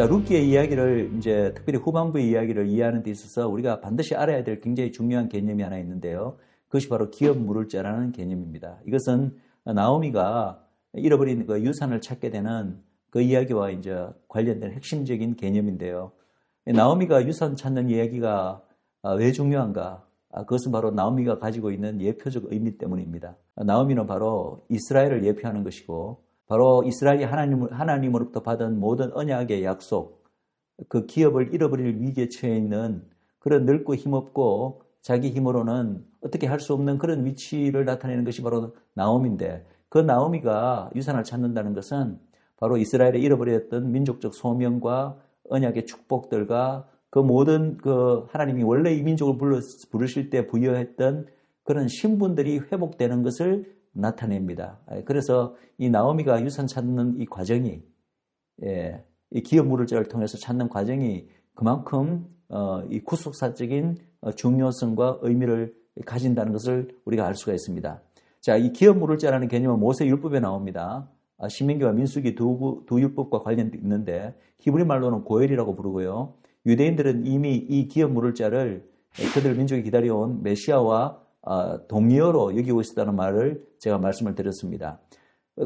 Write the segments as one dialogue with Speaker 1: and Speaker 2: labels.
Speaker 1: 자, 루키의 이야기를 이제 특별히 후반부의 이야기를 이해하는 데 있어서 우리가 반드시 알아야 될 굉장히 중요한 개념이 하나 있는데요. 그것이 바로 기업 물을 자라는 개념입니다. 이것은 나오미가 잃어버린 그 유산을 찾게 되는 그 이야기와 이제 관련된 핵심적인 개념인데요. 나오미가 유산 찾는 이야기가 왜 중요한가? 아, 그것은 바로 나오미가 가지고 있는 예표적 의미 때문입니다. 나오미는 바로 이스라엘을 예표하는 것이고 바로 이스라엘이 하나님, 하나님으로부터 받은 모든 언약의 약속, 그 기업을 잃어버릴 위기에 처해 있는 그런 늙고 힘없고 자기 힘으로는 어떻게 할 수 없는 그런 위치를 나타내는 것이 바로 나오미인데 그 나오미가 유산을 찾는다는 것은 바로 이스라엘에 잃어버렸던 민족적 소명과 언약의 축복들과 그 모든 그 하나님이 원래 이 민족을 부르실 때 부여했던 그런 신분들이 회복되는 것을 나타냅니다. 그래서 이 나오미가 유산 찾는 이 과정이 예, 이 기업 물을자를 통해서 찾는 과정이 그만큼 어, 이 구속사적인 어, 중요성과 의미를 가진다는 것을 우리가 알 수가 있습니다. 자, 이 기업 물을자라는 개념은 모세 율법에 나옵니다. 아, 신민기와 민수기 두, 두 율법과 관련이 있는데 히브리 말로는 고엘이라고 부르고요. 유대인들은 이미 이 기업 물을 자를 그들 민족이 기다려온 메시아와 아, 동의어로 여기고 있었다는 말을 제가 말씀을 드렸습니다.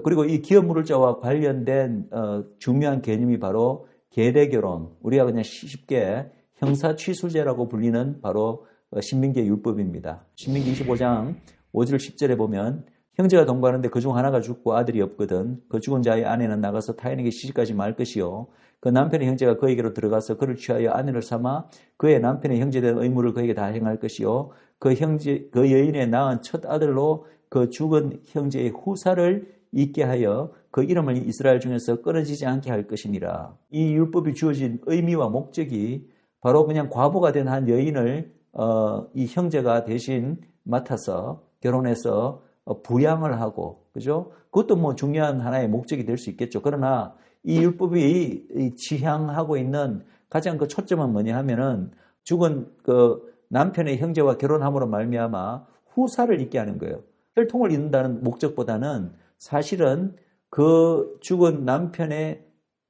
Speaker 1: 그리고 이 기업 물을 자와 관련된 어, 중요한 개념이 바로 계대 결혼, 우리가 그냥 쉽게 형사 취수제라고 불리는 바로 어, 신민기의 율법입니다. 신민기 25장 5절 10절에 보면 형제가 동거하는데 그중 하나가 죽고 아들이 없거든 그 죽은 자의 아내는 나가서 타인에게 시집가지 말 것이요 그 남편의 형제가 그에게로 들어가서 그를 취하여 아내를 삼아 그의 남편의 형제된 의무를 그에게 다 행할 것이요 그 형제 그 여인의 낳은 첫 아들로 그 죽은 형제의 후사를 있게 하여 그 이름을 이스라엘 중에서 끊어지지 않게 할 것이니라. 이 율법이 주어진 의미와 목적이 바로 그냥 과부가 된 한 여인을 어, 이 형제가 대신 맡아서 결혼해서 어, 부양을 하고 그죠? 그것도 뭐 중요한 하나의 목적이 될 수 있겠죠. 그러나 이 율법이 지향하고 있는 가장 그 초점은 뭐냐 하면은 죽은 그 남편의 형제와 결혼함으로 말미암아 후사를 있게 하는 거예요. 혈통을 잇는다는 목적보다는 사실은 그 죽은 남편의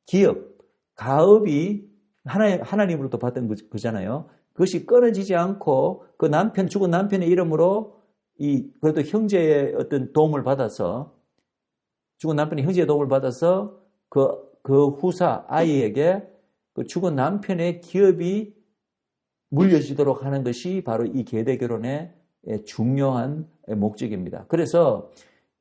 Speaker 1: 기업, 가업이 하나님, 하나님으로부터 받은 거잖아요. 그것이 끊어지지 않고 그 남편, 죽은 남편의 이름으로 이 그래도 형제의 어떤 도움을 받아서 죽은 남편이 형제의 도움을 받아서 그, 그 후사 아이에게 그 죽은 남편의 기업이 물려지도록 하는 것이 바로 이 계대 결혼의 중요한 목적입니다. 그래서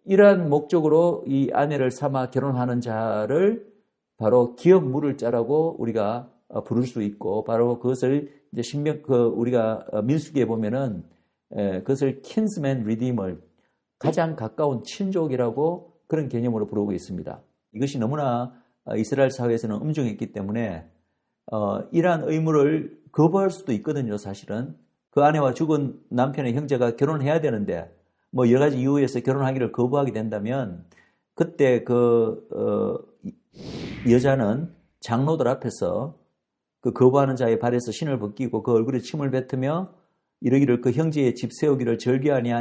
Speaker 1: 이러한 목적으로 이 아내를 삼아 결혼하는 자를 바로 기업 물을 자라고 우리가 부를 수 있고 바로 그것을 이제 신명 그 우리가 민수기에 보면은 예, 그것을 kinsman redeemer, 가장 가까운 친족이라고 그런 개념으로 부르고 있습니다. 이것이 너무나 어, 이스라엘 사회에서는 엄중했기 때문에 어, 이러한 의무를 거부할 수도 있거든요, 사실은. 그 아내와 죽은 남편의 형제가 결혼해야 되는데 뭐 여러 가지 이유에서 결혼하기를 거부하게 된다면 그때 그 어, 여자는 장로들 앞에서 그 거부하는 자의 발에서 신을 벗기고 그 얼굴에 침을 뱉으며 이러기를 그 형제의 집 세우기를 절개하니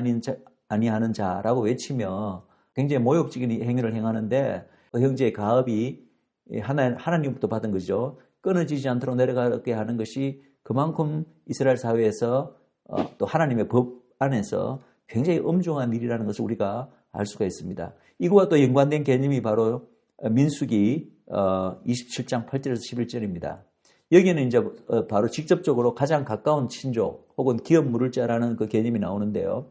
Speaker 1: 아니하는 자라고 외치며 굉장히 모욕적인 행위를 행하는데 그 형제의 가업이 하나, 하나님부터 받은 거죠. 끊어지지 않도록 내려가게 하는 것이 그만큼 이스라엘 사회에서 어, 또 하나님의 법 안에서 굉장히 엄중한 일이라는 것을 우리가 알 수가 있습니다. 이거와 또 연관된 개념이 바로 민수기 27장 어, 8절에서 11절입니다. 여기는 이제 어, 바로 직접적으로 가장 가까운 친족 혹은 기업 물을 자라는 그 개념이 나오는데요.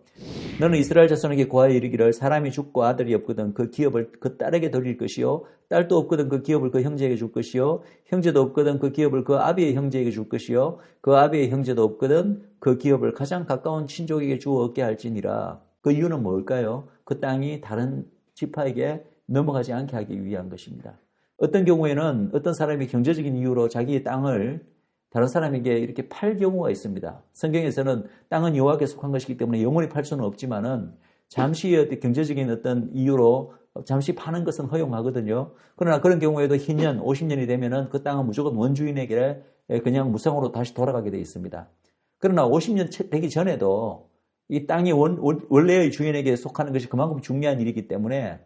Speaker 1: 너는 이스라엘 자손에게 고하여 이르기를 사람이 죽고 아들이 없거든 그 기업을 그 딸에게 돌릴 것이요 딸도 없거든 그 기업을 그 형제에게 줄 것이요 형제도 없거든 그 기업을 그 아비의 형제에게 줄 것이요 그 아비의 형제도 없거든 그 기업을 가장 가까운 친족에게 주어 얻게 할지니라. 그 이유는 뭘까요? 그 땅이 다른 지파에게 넘어가지 않게 하기 위한 것입니다. 어떤 경우에는 어떤 사람이 경제적인 이유로 자기의 땅을 다른 사람에게 이렇게 팔 경우가 있습니다. 성경에서는 땅은 여호와께 속한 것이기 때문에 영원히 팔 수는 없지만은 잠시 어떤 경제적인 어떤 이유로 잠시 파는 것은 허용하거든요. 그러나 그런 경우에도 희년 50년이 되면은 그 땅은 무조건 원주인에게 그냥 무상으로 다시 돌아가게 되어 있습니다. 그러나 50년 되기 전에도 이 땅이 원, 원래의 주인에게 속하는 것이 그만큼 중요한 일이기 때문에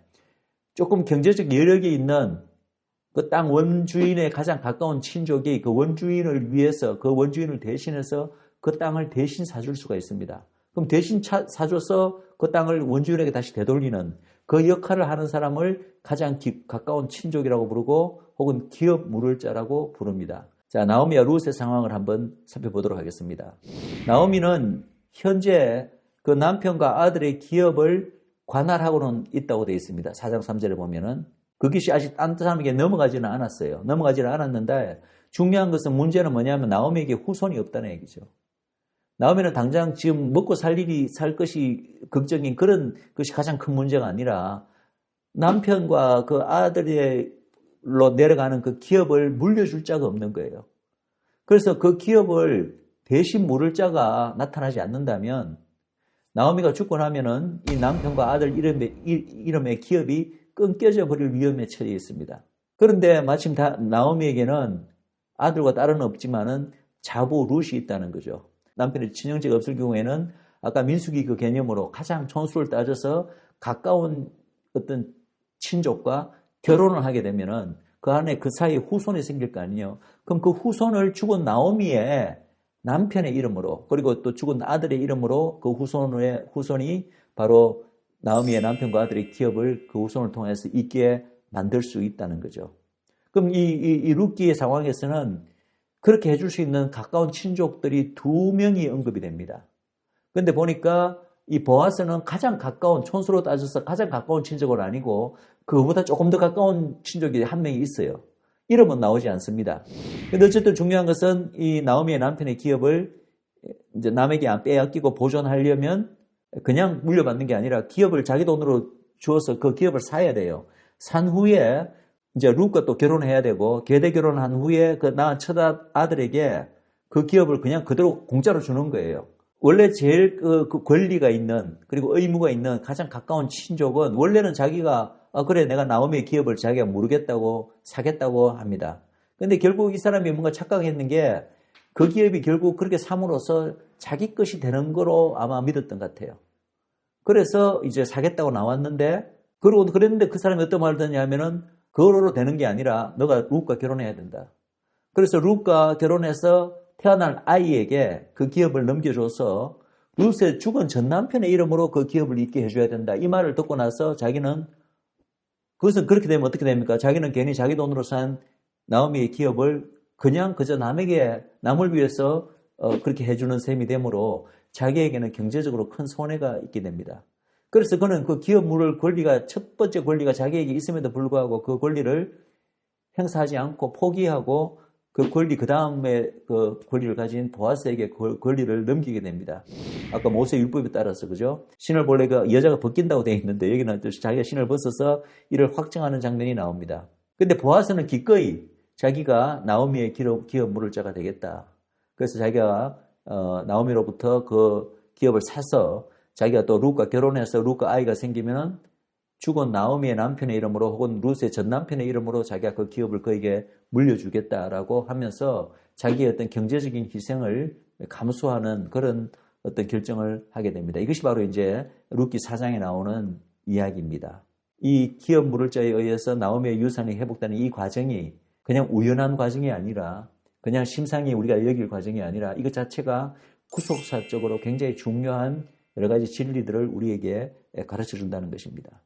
Speaker 1: 조금 경제적 여력이 있는 그 땅 원주인의 가장 가까운 친족이 그 원주인을 위해서 그 원주인을 대신해서 그 땅을 대신 사줄 수가 있습니다. 그럼 대신 차- 사줘서 그 땅을 원주인에게 다시 되돌리는 그 역할을 하는 사람을 가장 기- 가까운 친족이라고 부르고 혹은 기업 물을 자라고 부릅니다. 자, 나오미와 룻의 상황을 한번 살펴보도록 하겠습니다. 나오미는 현재 그 남편과 아들의 기업을 관할하고는 있다고 되어 있습니다. 4장 3절에 보면은 그것이 아직 딴 사람에게 넘어가지는 않았어요. 넘어가지는 않았는데 중요한 것은 문제는 뭐냐면 나오미에게 후손이 없다는 얘기죠. 나오미는 당장 지금 먹고 살 일이 살 것이 걱정인 그런 것이 가장 큰 문제가 아니라 남편과 그 아들로 내려가는 그 기업을 물려줄 자가 없는 거예요. 그래서 그 기업을 대신 물을 자가 나타나지 않는다면 나오미가 죽고 나면은 이 남편과 아들 이름의, 이- 이름의 기업이 끊겨져 버릴 위험에 처해 있습니다. 그런데 마침 다 나오미에게는 아들과 딸은 없지만은 자부 룻이 있다는 거죠. 남편의 친형제가 없을 경우에는 아까 민수기 그 개념으로 가장 촌수를 따져서 가까운 어떤 친족과 결혼을 하게 되면은 그 안에 그 사이에 후손이 생길 거 아니에요. 그럼 그 후손을 죽은 나오미의 남편의 이름으로 그리고 또 죽은 아들의 이름으로 그 후손의 후손이 바로 나오미의 남편과 아들의 기업을 그 후손을 통해서 있게 만들 수 있다는 거죠. 그럼 이, 이, 이 룻기의 상황에서는 그렇게 해줄 수 있는 가까운 친족들이 두 명이 언급이 됩니다. 근데 보니까 이 보아스는 가장 가까운 촌수로 따져서 가장 가까운 친족은 아니고 그보다 조금 더 가까운 친족이 한 명이 있어요. 이름은 나오지 않습니다. 근데 어쨌든 중요한 것은 이 나오미의 남편의 기업을 이제 남에게 안 빼앗기고 보존하려면 그냥 물려받는 게 아니라 기업을 자기 돈으로 주어서 그 기업을 사야 돼요. 산 후에 이제 룻과 또 결혼해야 되고 계대 결혼한 후에 그 낳은 첫 아들에게 그 기업을 그냥 그대로 공짜로 주는 거예요. 원래 제일 그, 그 권리가 있는 그리고 의무가 있는 가장 가까운 친족은 원래는 자기가 아, 그래 내가 나오미의 기업을 자기가 모르겠다고 사겠다고 합니다. 근데 결국 이 사람이 뭔가 착각했는 게 그 기업이 결국 그렇게 삼으로써 자기 것이 되는 거로 아마 믿었던 것 같아요. 그래서 이제 사겠다고 나왔는데 그러고 그랬는데 그 사람이 어떤 말을 듣냐면은 그거로 되는 게 아니라 너가 룻과 결혼해야 된다. 그래서 룻과 결혼해서 태어날 아이에게 그 기업을 넘겨줘서 룻의 죽은 전 남편의 이름으로 그 기업을 있게 해줘야 된다. 이 말을 듣고 나서 자기는 그것은 그렇게 되면 어떻게 됩니까? 자기는 괜히 자기 돈으로 산 나오미의 기업을 그냥 그저 남에게 남을 위해서 어, 그렇게 해주는 셈이 되므로 자기에게는 경제적으로 큰 손해가 있게 됩니다. 그래서 그는 그 기업 물을 권리가 첫 번째 권리가 자기에게 있음에도 불구하고 그 권리를 행사하지 않고 포기하고 그 권리 그 다음에 그 권리를 가진 보아스에게 그 권리를 넘기게 됩니다. 아까 모세 율법에 따라서 그죠? 신을 본래 그 여자가 벗긴다고 되어 있는데 여기는 또 자기가 신을 벗어서 이를 확정하는 장면이 나옵니다. 근데 보아스는 기꺼이 자기가 나오미의 기업 물을 자가 되겠다. 그래서 자기가 어, 나오미로부터 그 기업을 사서 자기가 또 룻과 결혼해서 룻과 아이가 생기면은 죽은 나오미의 남편의 이름으로 혹은 룻의 전 남편의 이름으로 자기가 그 기업을 그에게 물려주겠다라고 하면서 자기의 어떤 경제적인 희생을 감수하는 그런 어떤 결정을 하게 됩니다. 이것이 바로 이제 룻기 사장에 나오는 이야기입니다. 이 기업 물을자에 의해서 나오미의 유산이 회복되는 이 과정이 그냥 우연한 과정이 아니라 그냥 심상히 우리가 여길 과정이 아니라 이것 자체가 구속사적으로 굉장히 중요한 여러 가지 진리들을 우리에게 가르쳐 준다는 것입니다.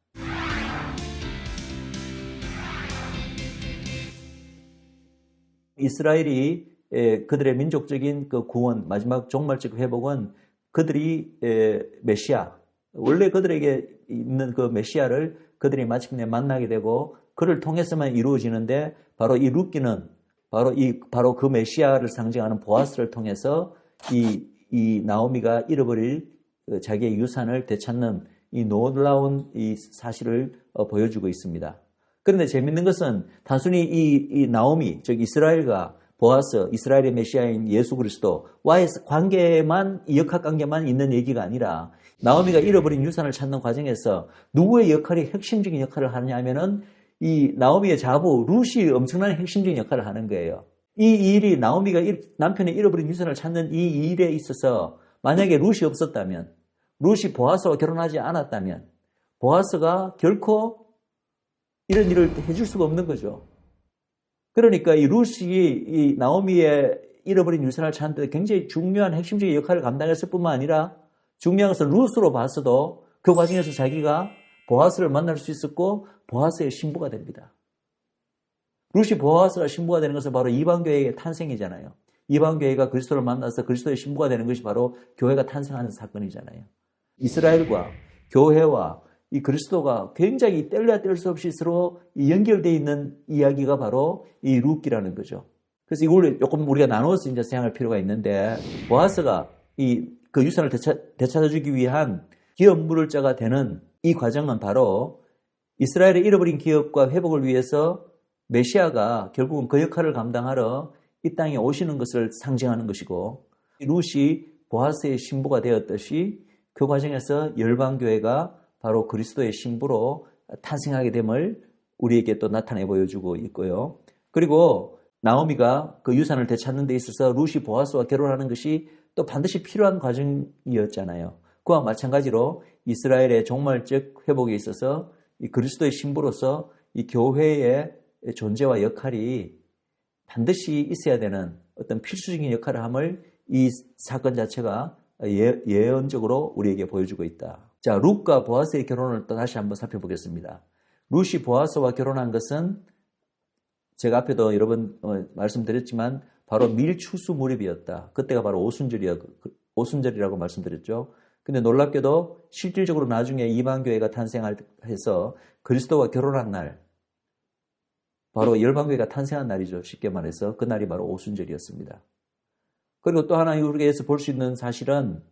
Speaker 1: 이스라엘이 에, 그들의 민족적인 그 구원, 마지막 종말적 회복은 그들이 에, 메시아, 원래 그들에게 있는 그 메시아를 그들이 마침내 만나게 되고 그를 통해서만 이루어지는데 바로 이 룻기는 바로 이 바로 그 메시아를 상징하는 보아스를 통해서 이, 이 나오미가 잃어버릴 그 자기의 유산을 되찾는 이 놀라운 이 사실을 어, 보여주고 있습니다. 그런데 재밌는 것은 단순히 이, 이 나오미, 즉 이스라엘과 보아스, 이스라엘의 메시아인 예수 그리스도와의 관계만, 이 역학 관계만 있는 얘기가 아니라 나오미가 잃어버린 유산을 찾는 과정에서 누구의 역할이 핵심적인 역할을 하느냐 하면은 이 나오미의 자부 룻이 엄청난 핵심적인 역할을 하는 거예요. 이 일이 나오미가 남편의 잃어버린 유산을 찾는 이 일에 있어서 만약에 룻이 없었다면 룻이 보아스와 결혼하지 않았다면 보아스가 결코 이런 일을 해줄 수가 없는 거죠. 그러니까 이 루시 이 나오미의 잃어버린 유산을 찾는 데 굉장히 중요한 핵심적인 역할을 감당했을 뿐만 아니라 중요한 것은 루스로 봤어도 그 과정에서 자기가 보아스를 만날 수 있었고 보아스의 신부가 됩니다. 루시 보아스가 신부가 되는 것은 바로 이방교회의 탄생이잖아요. 이방교회가 그리스도를 만나서 그리스도의 신부가 되는 것이 바로 교회가 탄생하는 사건이잖아요. 이스라엘과 교회와 이 그리스도가 굉장히 뗄래야 뗄 수 없이 서로 연결되어 있는 이야기가 바로 이 룻기라는 거죠. 그래서 이걸 조금 우리가 나누어서 이제 생각할 필요가 있는데 보아스가 이 그 유산을 되찾, 되찾아주기 위한 기업 물을 자가 되는 이 과정은 바로 이스라엘의 잃어버린 기업과 회복을 위해서 메시아가 결국은 그 역할을 감당하러 이 땅에 오시는 것을 상징하는 것이고 룻이 보아스의 신부가 되었듯이 그 과정에서 열방교회가 바로 그리스도의 신부로 탄생하게 됨을 우리에게 또 나타내 보여주고 있고요. 그리고 나오미가 그 유산을 되찾는 데 있어서 룻이 보아스와 결혼하는 것이 또 반드시 필요한 과정이었잖아요. 그와 마찬가지로 이스라엘의 종말적 회복에 있어서 이 그리스도의 신부로서 이 교회의 존재와 역할이 반드시 있어야 되는 어떤 필수적인 역할을 함을 이 사건 자체가 예, 예언적으로 우리에게 보여주고 있다. 자, 룻과 보아스의 결혼을 또 다시 한번 살펴보겠습니다. 룻이 보아스와 결혼한 것은 제가 앞에도 여러 번 어, 말씀드렸지만 바로 밀추수 무렵이었다. 그때가 바로 오순절이야, 오순절이라고 말씀드렸죠. 근데 놀랍게도 실질적으로 나중에 이방교회가 탄생해서 그리스도와 결혼한 날, 바로 열방교회가 탄생한 날이죠. 쉽게 말해서 그 날이 바로 오순절이었습니다. 그리고 또 하나 우리에서 볼 수 있는 사실은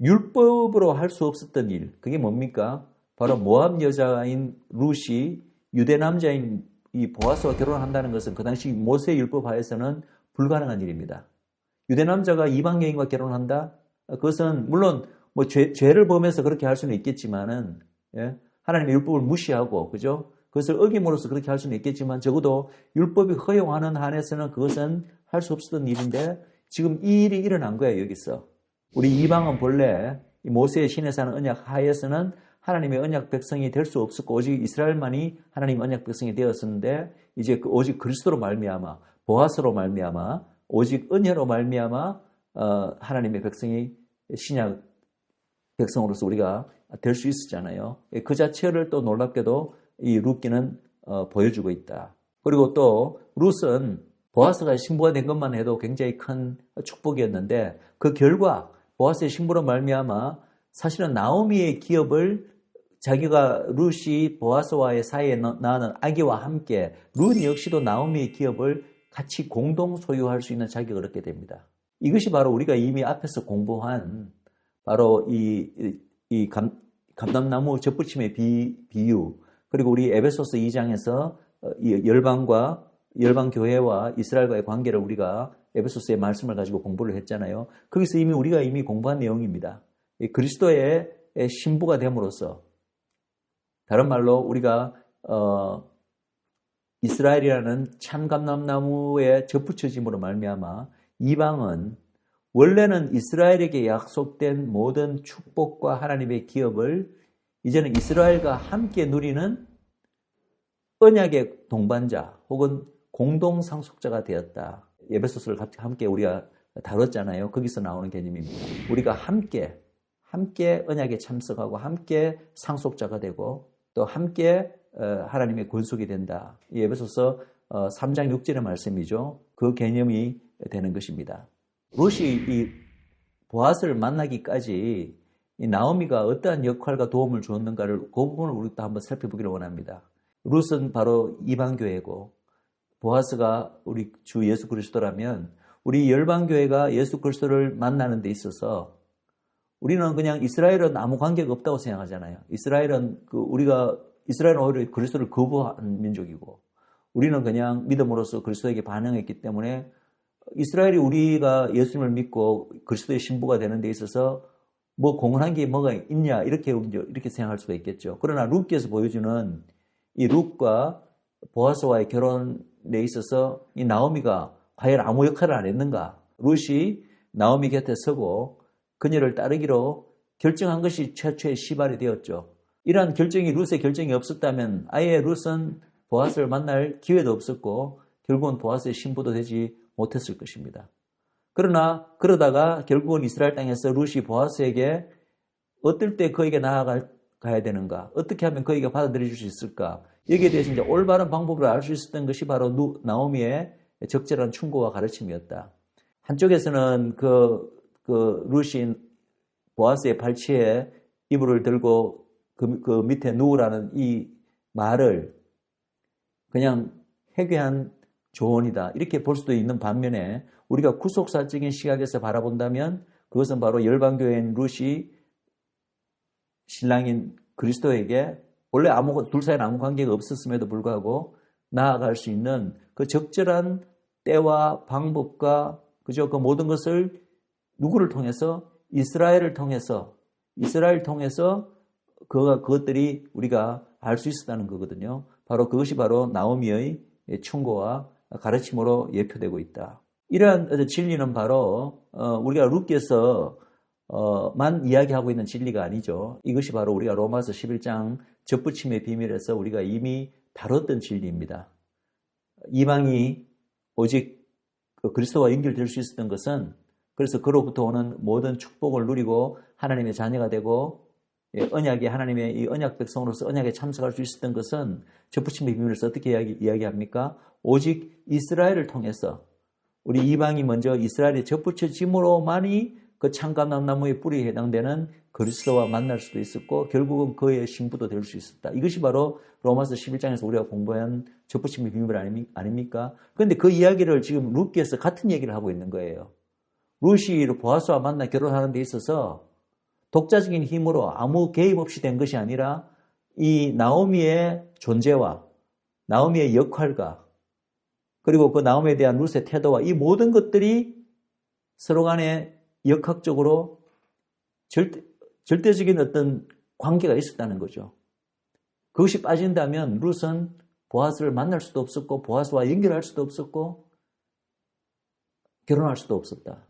Speaker 1: 율법으로 할 수 없었던 일, 그게 뭡니까? 바로 모함 여자인 룻이 유대 남자인 이 보아스와 결혼한다는 것은 그 당시 모세 율법 하에서는 불가능한 일입니다. 유대 남자가 이방 여인과 결혼한다? 그것은 물론 뭐 죄, 를 범해서 그렇게 할 수는 있겠지만은 예? 하나님의 율법을 무시하고 그죠? 그것을 어김으로써 그렇게 할 수는 있겠지만 적어도 율법이 허용하는 한에서는 그것은 할 수 없었던 일인데 지금 이 일이 일어난 거예요 여기서 우리 이방은 본래 모세의 신에 사는 언약 하에서는 하나님의 언약 백성이 될 수 없었고 오직 이스라엘만이 하나님 언약 백성이 되었었는데 이제 그 오직 그리스도로 말미암아 보아스로 말미암아 오직 은혜로 말미암아 어, 하나님의 백성이 신약 백성으로서 우리가 될 수 있었잖아요. 그 자체를 또 놀랍게도 이 룻기는 어, 보여주고 있다. 그리고 또 룻은 보아스가 신부가 된 것만 해도 굉장히 큰 축복이었는데 그 결과 보아스의 신부로 말미암아 사실은 나오미의 기업을 자기가 룻이 보아스와의 사이에 낳는 아기와 함께 룻 역시도 나오미의 기업을 같이 공동 소유할 수 있는 자격을 얻게 됩니다. 이것이 바로 우리가 이미 앞에서 공부한 바로 이, 이 감, 감람나무 접붙임의 비, 비유 그리고 우리 에베소스 2장에서 어, 열방과 열방 교회와 이스라엘과의 관계를 우리가 에베소스의 말씀을 가지고 공부를 했잖아요. 거기서 이미 우리가 이미 공부한 내용입니다. 그리스도의 신부가 됨으로써 다른 말로 우리가 어, 이스라엘이라는 참감람나무에 접붙여짐으로 말미암아 이방은 원래는 이스라엘에게 약속된 모든 축복과 하나님의 기업을 이제는 이스라엘과 함께 누리는 언약의 동반자 혹은 공동 상속자가 되었다. 예배소스를 함께 우리가 다뤘잖아요. 거기서 나오는 개념입니다. 우리가 함께 함께 언약에 참석하고 함께 상속자가 되고 또 함께 어, 하나님의 권속이 된다. 이 에베소서 3장 어, 6절의 말씀이죠. 그 개념이 되는 것입니다. 롯이 이 보아스를 만나기까지 이 나오미가 어떠한 역할과 도움을 주었는가를 그 부분을 우리도 한번 살펴보기를 원합니다. 룻은 바로 이방교회고 보아스가 우리 주 예수 그리스도라면 우리 열방교회가 예수 그리스도를 만나는 데 있어서 우리는 그냥 이스라엘은 아무 관계가 없다고 생각하잖아요. 이스라엘은 그 우리가 이스라엘은 오히려 그리스도를 거부한 민족이고 우리는 그냥 믿음으로써 그리스도에게 반응했기 때문에 이스라엘이 우리가 예수님을 믿고 그리스도의 신부가 되는 데 있어서 뭐 공헌한 게 뭐가 있냐 이렇게 이렇게 생각할 수가 있겠죠. 그러나 룩께서 보여주는 이 룩과 보아스와의 결혼에 있어서 이 나오미가 과연 아무 역할을 안 했는가? 룻이 나오미 곁에 서고 그녀를 따르기로 결정한 것이 최초의 시발이 되었죠. 이러한 결정이 룻의 결정이 없었다면 아예 룻은 보아스를 만날 기회도 없었고 결국은 보아스의 신부도 되지 못했을 것입니다. 그러나 그러다가 결국은 이스라엘 땅에서 룻이 보아스에게 어떨 때 그에게 나아가야 되는가? 어떻게 하면 그에게 받아들여 줄수 있을까? 여기에 대해서 이제 올바른 방법을 알 수 있었던 것이 바로 누- 나오미의 적절한 충고와 가르침이었다. 한쪽에서는 그, 그 룻이 보아스의 발치에 이불을 들고 그, 그 밑에 누우라는 이 말을 그냥 해괴한 조언이다. 이렇게 볼 수도 있는 반면에 우리가 구속사적인 시각에서 바라본다면 그것은 바로 열방교회인 룻이 신랑인 그리스도에게 원래 아무 둘 사이는 아무 관계가 없었음에도 불구하고 나아갈 수 있는 그 적절한 때와 방법과 그저 그 모든 것을 누구를 통해서 이스라엘을 통해서 이스라엘 통해서 그 그것들이 우리가 알 수 있었다는 거거든요. 바로 그것이 바로 나오미의 충고와 가르침으로 예표되고 있다. 이러한 진리는 바로 어, 우리가 룻께서 어, 만 이야기하고 있는 진리가 아니죠. 이것이 바로 우리가 로마서 11장 접붙임의 비밀에서 우리가 이미 다뤘던 진리입니다. 이방이 오직 그 그리스도와 연결될 수 있었던 것은 그래서 그로부터 오는 모든 축복을 누리고 하나님의 자녀가 되고 예, 언약의 하나님의 이 언약 백성으로서 언약에 참석할 수 있었던 것은 접붙임의 비밀에서 어떻게 이야기, 이야기합니까? 오직 이스라엘을 통해서 우리 이방이 먼저 이스라엘에 접붙여짐으로만이 그 참감나무의 뿌리에 해당되는 그리스도와 만날 수도 있었고 결국은 그의 신부도 될 수 있었다. 이것이 바로 로마서 11장에서 우리가 공부한 접붙임의 비밀 아닙니- 아닙니까? 그런데 그 이야기를 지금 룻께서 같은 얘기를 하고 있는 거예요. 룻이 보아스와 만나 결혼하는 데 있어서 독자적인 힘으로 아무 개입 없이 된 것이 아니라 이 나오미의 존재와 나오미의 역할과 그리고 그 나오미에 대한 룻의 태도와 이 모든 것들이 서로 간에 역학적으로 절대, 절대적인 어떤 관계가 있었다는 거죠. 그것이 빠진다면 룻은 보아스를 만날 수도 없었고 보아스와 연결할 수도 없었고 결혼할 수도 없었다.